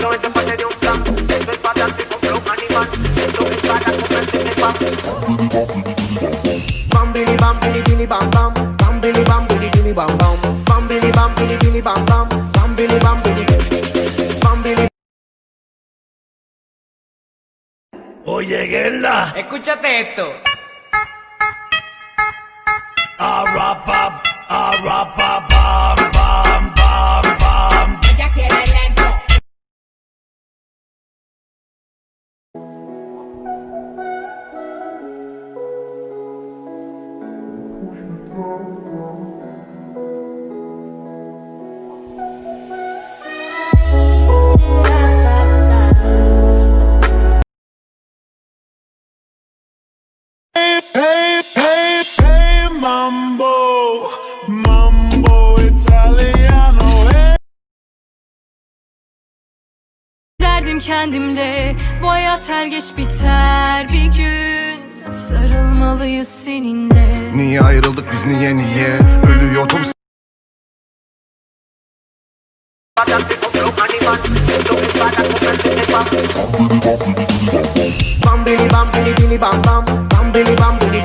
no es parte de un plan. Esto es para darse con flow animal. Esto es para comerse de pan. Bam bili bam bili bili bam bam. Bam bili bam bili bili bam bam. Bam bili bam bili bili bam bam. Bam bili bam bili. Bam bili Oye, Guerla, Escúchate esto. Kendimle bu hayat er geç biter bir gün Sarılmalıyız seninle Niye ayrıldık biz niye niye Ölüyordum. Bam bili bam bili bili bam bam. Bam bili bam bili.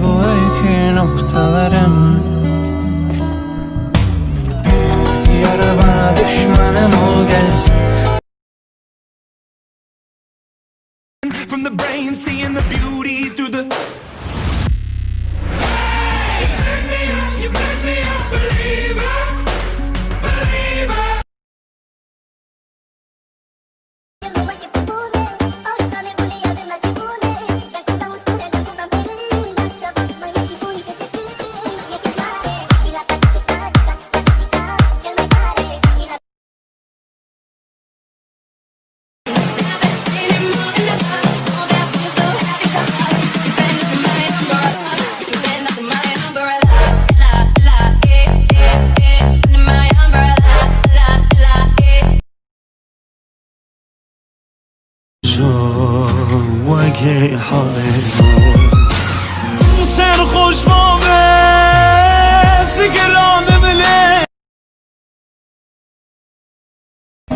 bu öykü noktalarım. Yara bana düşmanım ol gel وجه Sen hoş mı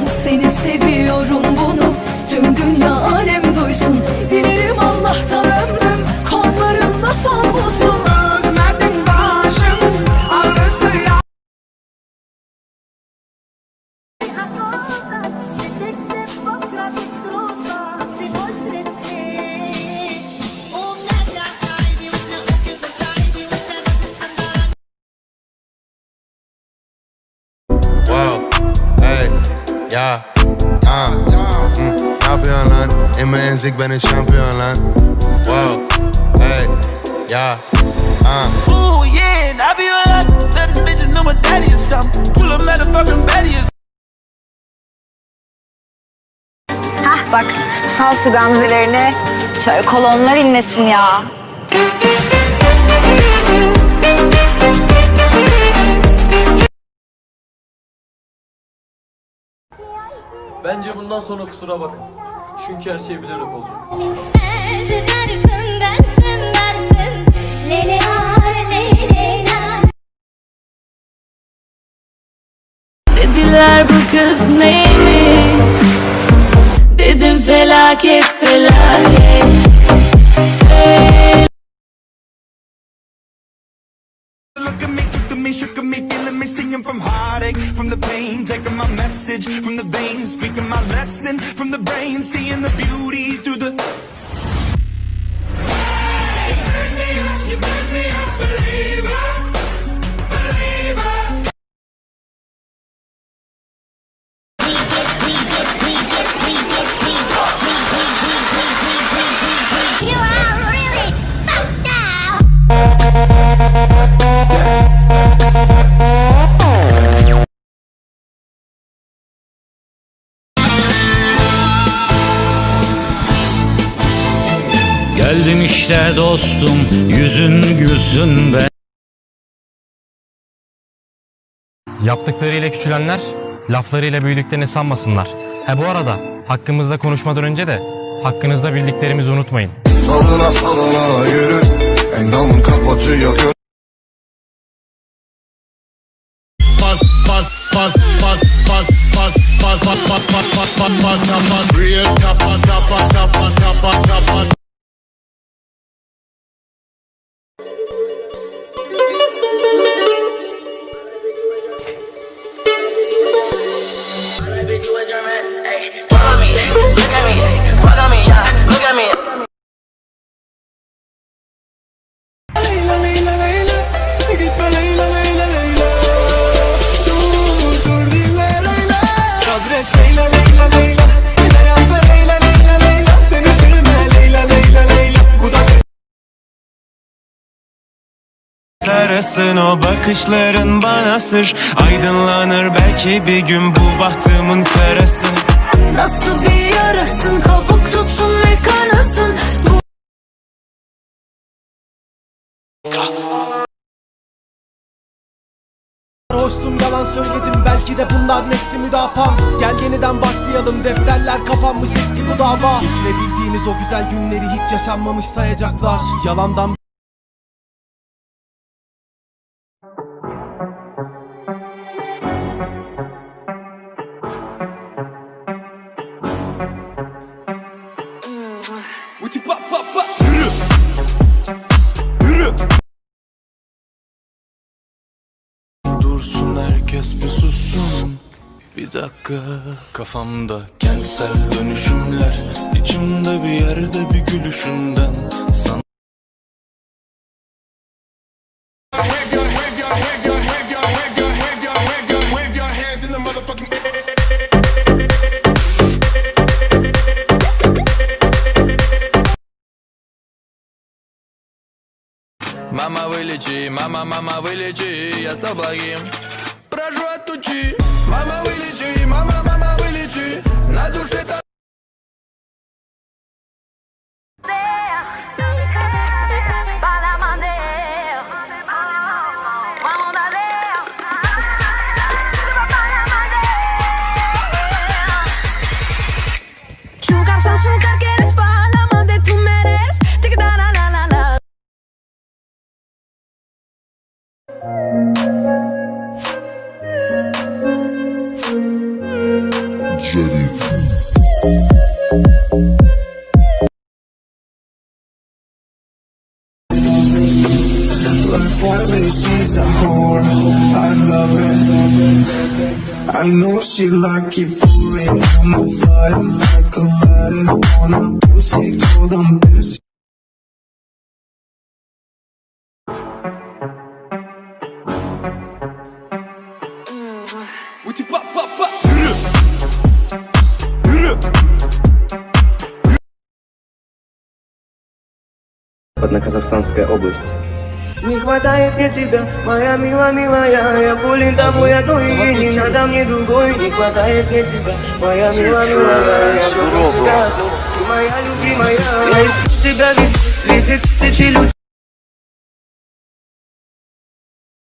Seni seviyorum bunu Tüm dünya alem duysun Dilerim ja, ah, mm, ne yapıyorsun lan? Emre Enzik benim şampiyon lan Wow, hey, ja, ah. Ooh yeah, I be lot. That this bitch know my daddy or something Pull a motherfucking baddie or Hah bak sal şu gamzelerini. Şöyle kolonlar inlesin ya. Bence bundan sonra kusura bakın. Çünkü her şey bilerek olacak. Dediler bu kız neymiş Dedim felaket felaket me, shook me, feeling me, singing from heartache, from the pain, taking my message from the veins, speaking my lesson from the brain, seeing the beauty through the. Dostum yüzün gülsün be Yaptıklarıyla küçülenler, laflarıyla büyüdüklerini sanmasınlar. He bu arada hakkımızda konuşmadan önce de hakkınızda bildiklerimizi unutmayın. Salına salına yürü Endamın kapatıyor gö- Pat pat pat pat pat pat pat pat pat pat pat pat pat pat Sarasın o bakışların bana sır. Aydınlanır belki bir gün bu bahtımın karası. Nasıl bir yarasın? Kabuk tutsun ve kanasın. Bu Hoştum yalan söyledim belki de bunlar nefsi müdafam Gel yeniden başlayalım defterler kapanmış eski bu dava. Hiç ne bildiğiniz o güzel günleri hiç yaşanmamış sayacaklar. Yalandan Bir dakika kafamda kentsel dönüşümler İçimde bir yerde bir gülüşünden Sana Мама вылечи, мама, мама вылечи, я стал благим Прошу отучи, мама I love it I know she like it for it I'm a fire like a lighter On a pussy cold, I'm busy Одноказахстанская область. Не хватает мне тебя, моя мила, милая Я болен тобой одной и не надо мне другой. Не хватает мне тебя, моя мила, милая Я люблю тебя одну, ты моя любимая Я искал тебя везде, среди тысячи людей